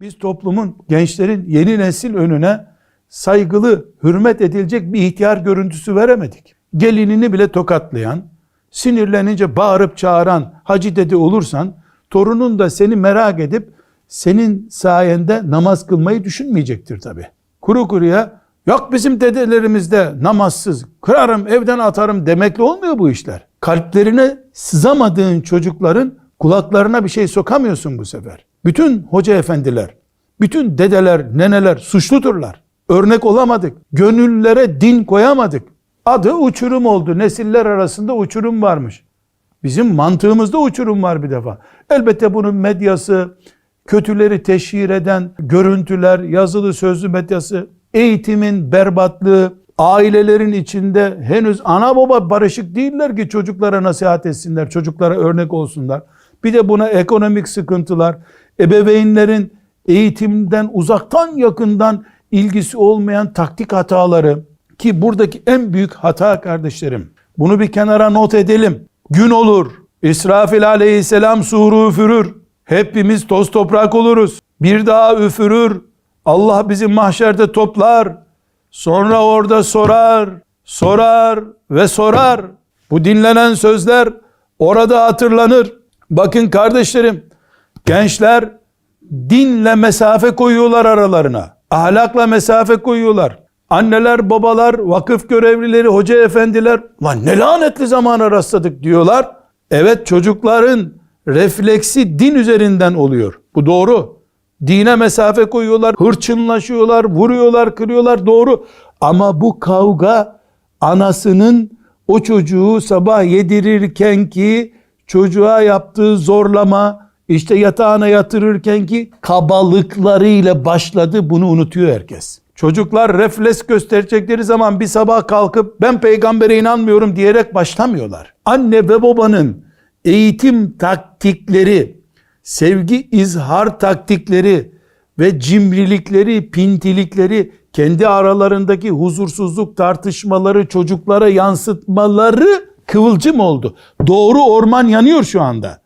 Biz toplumun, gençlerin yeni nesil önüne saygılı, hürmet edilecek bir ihtiyar görüntüsü veremedik. Gelinini bile tokatlayan, sinirlenince bağırıp çağıran hacı dede olursan, torunun da seni merak edip senin sayende namaz kılmayı düşünmeyecektir tabi. Kuru kuruya yok bizim dedelerimizde namazsız kırarım evden atarım demekle olmuyor bu işler. Kalplerine sızamadığın çocukların kulaklarına bir şey sokamıyorsun bu sefer. Bütün hoca efendiler, bütün dedeler, neneler suçludurlar. Örnek olamadık. Gönüllere din koyamadık. Adı uçurum oldu. Nesiller arasında uçurum varmış. Bizim mantığımızda uçurum var bir defa. Elbette bunun medyası, kötüleri teşhir eden görüntüler, yazılı sözlü medyası, eğitimin berbatlığı, ailelerin içinde henüz ana baba barışık değiller ki çocuklara nasihat etsinler, çocuklara örnek olsunlar. Bir de buna ekonomik sıkıntılar, ebeveynlerin eğitimden uzaktan yakından ilgisi olmayan taktik hataları ki buradaki en büyük hata kardeşlerim. Bunu bir kenara not edelim. Gün olur. İsrafil aleyhisselam suru üfürür. Hepimiz toz toprak oluruz. Bir daha üfürür. Allah bizi mahşerde toplar. Sonra orada sorar, sorar ve sorar. Bu dinlenen sözler orada hatırlanır. Bakın kardeşlerim, gençler dinle mesafe koyuyorlar aralarına. Ahlakla mesafe koyuyorlar. Anneler, babalar, vakıf görevlileri, hoca efendiler, lan ne lanetli zamana rastladık diyorlar. Evet çocukların refleksi din üzerinden oluyor. Bu doğru. Dine mesafe koyuyorlar, hırçınlaşıyorlar, vuruyorlar, kırıyorlar doğru. Ama bu kavga anasının o çocuğu sabah yedirirken ki çocuğa yaptığı zorlama, işte yatağına yatırırken ki kabalıklarıyla başladı. Bunu unutuyor herkes. Çocuklar refleks gösterecekleri zaman bir sabah kalkıp ben peygambere inanmıyorum diyerek başlamıyorlar. Anne ve babanın eğitim taktikleri, sevgi izhar taktikleri ve cimrilikleri, pintilikleri, kendi aralarındaki huzursuzluk tartışmaları çocuklara yansıtmaları kıvılcım oldu. Doğru orman yanıyor şu anda.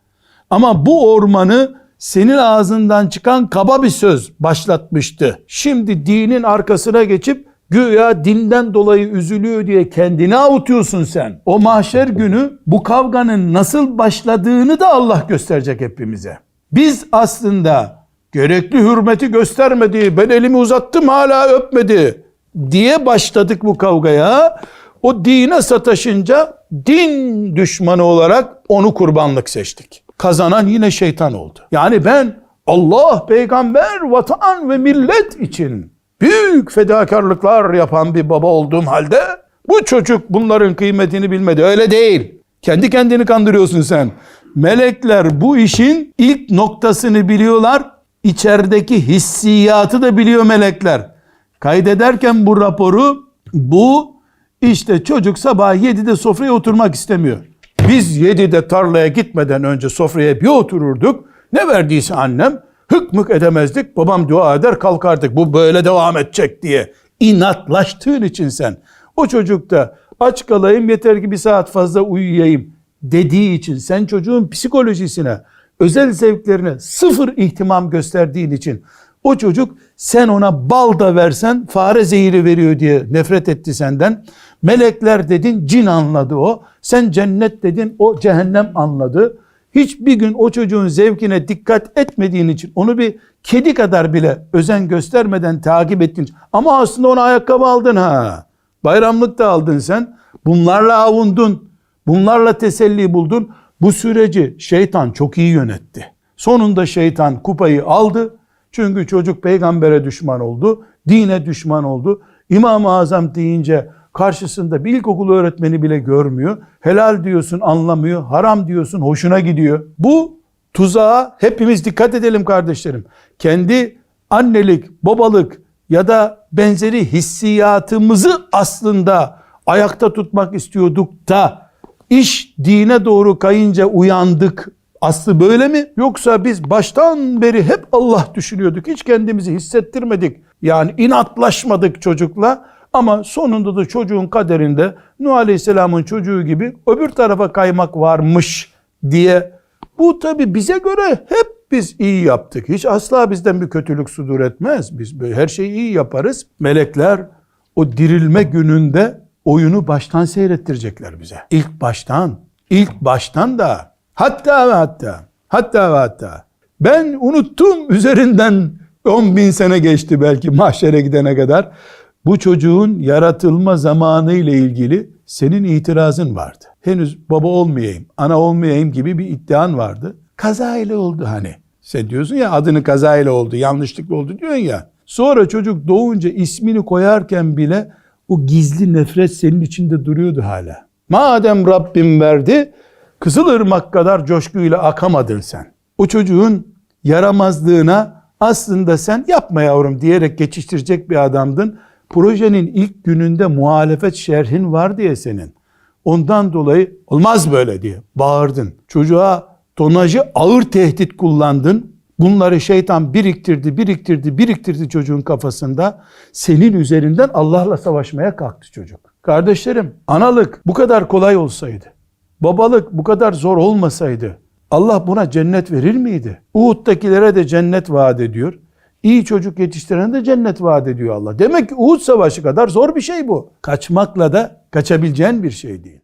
Ama bu ormanı senin ağzından çıkan kaba bir söz başlatmıştı. Şimdi dinin arkasına geçip güya dinden dolayı üzülüyor diye kendini avutuyorsun sen. O mahşer günü bu kavganın nasıl başladığını da Allah gösterecek hepimize. Biz aslında gerekli hürmeti göstermedi, ben elimi uzattım hala öpmedi diye başladık bu kavgaya. O dine sataşınca din düşmanı olarak onu kurbanlık seçtik. Kazanan yine şeytan oldu. Yani ben Allah, peygamber, vatan ve millet için büyük fedakarlıklar yapan bir baba olduğum halde bu çocuk bunların kıymetini bilmedi. Öyle değil. Kendi kendini kandırıyorsun sen. Melekler bu işin ilk noktasını biliyorlar. İçerideki hissiyatı da biliyor melekler. Kaydederken bu raporu bu işte çocuk sabah 7'de sofraya oturmak istemiyor. Biz 7'de tarlaya gitmeden önce sofraya bir otururduk. Ne verdiyse annem hık mık edemezdik. Babam dua eder kalkardık. Bu böyle devam edecek diye. İnatlaştığın için sen. O çocuk da aç kalayım yeter ki bir saat fazla uyuyayım dediği için sen çocuğun psikolojisine, özel zevklerine sıfır ihtimam gösterdiğin için o çocuk sen ona bal da versen fare zehiri veriyor diye nefret etti senden. Melekler dedin cin anladı o. Sen cennet dedin o cehennem anladı. Hiçbir gün o çocuğun zevkine dikkat etmediğin için onu bir kedi kadar bile özen göstermeden takip ettin. Ama aslında ona ayakkabı aldın ha. Bayramlık da aldın sen. Bunlarla avundun. Bunlarla teselli buldun. Bu süreci şeytan çok iyi yönetti. Sonunda şeytan kupayı aldı. Çünkü çocuk peygambere düşman oldu. Dine düşman oldu. İmam-ı Azam deyince karşısında bir ilkokul öğretmeni bile görmüyor. Helal diyorsun anlamıyor. Haram diyorsun hoşuna gidiyor. Bu tuzağa hepimiz dikkat edelim kardeşlerim. Kendi annelik, babalık ya da benzeri hissiyatımızı aslında ayakta tutmak istiyorduk da iş dine doğru kayınca uyandık. Aslı böyle mi? Yoksa biz baştan beri hep Allah düşünüyorduk. Hiç kendimizi hissettirmedik. Yani inatlaşmadık çocukla. Ama sonunda da çocuğun kaderinde Nuh Aleyhisselam'ın çocuğu gibi öbür tarafa kaymak varmış diye. Bu tabi bize göre hep Biz iyi yaptık. Hiç asla bizden bir kötülük sudur etmez. Biz böyle her şeyi iyi yaparız. Melekler o dirilme gününde oyunu baştan seyrettirecekler bize. İlk baştan, ilk baştan da hatta ve hatta, hatta ve hatta ben unuttum üzerinden 10 bin sene geçti belki mahşere gidene kadar. Bu çocuğun yaratılma zamanı ile ilgili senin itirazın vardı. Henüz baba olmayayım, ana olmayayım gibi bir iddian vardı. Kaza ile oldu hani. Sen diyorsun ya adını kaza ile oldu, yanlışlıkla oldu diyorsun ya. Sonra çocuk doğunca ismini koyarken bile o gizli nefret senin içinde duruyordu hala. Madem Rabbim verdi, Kızılırmak kadar coşkuyla akamadın sen. O çocuğun yaramazlığına aslında sen yapma yavrum diyerek geçiştirecek bir adamdın. Projenin ilk gününde muhalefet şerhin var diye senin. Ondan dolayı olmaz böyle diye bağırdın. Çocuğa tonajı ağır tehdit kullandın. Bunları şeytan biriktirdi, biriktirdi, biriktirdi çocuğun kafasında. Senin üzerinden Allah'la savaşmaya kalktı çocuk. Kardeşlerim, analık bu kadar kolay olsaydı, babalık bu kadar zor olmasaydı, Allah buna cennet verir miydi? Uhud'dakilere de cennet vaat ediyor. İyi çocuk yetiştirene de cennet vaat ediyor Allah. Demek ki Uhud savaşı kadar zor bir şey bu. Kaçmakla da kaçabileceğin bir şey değil.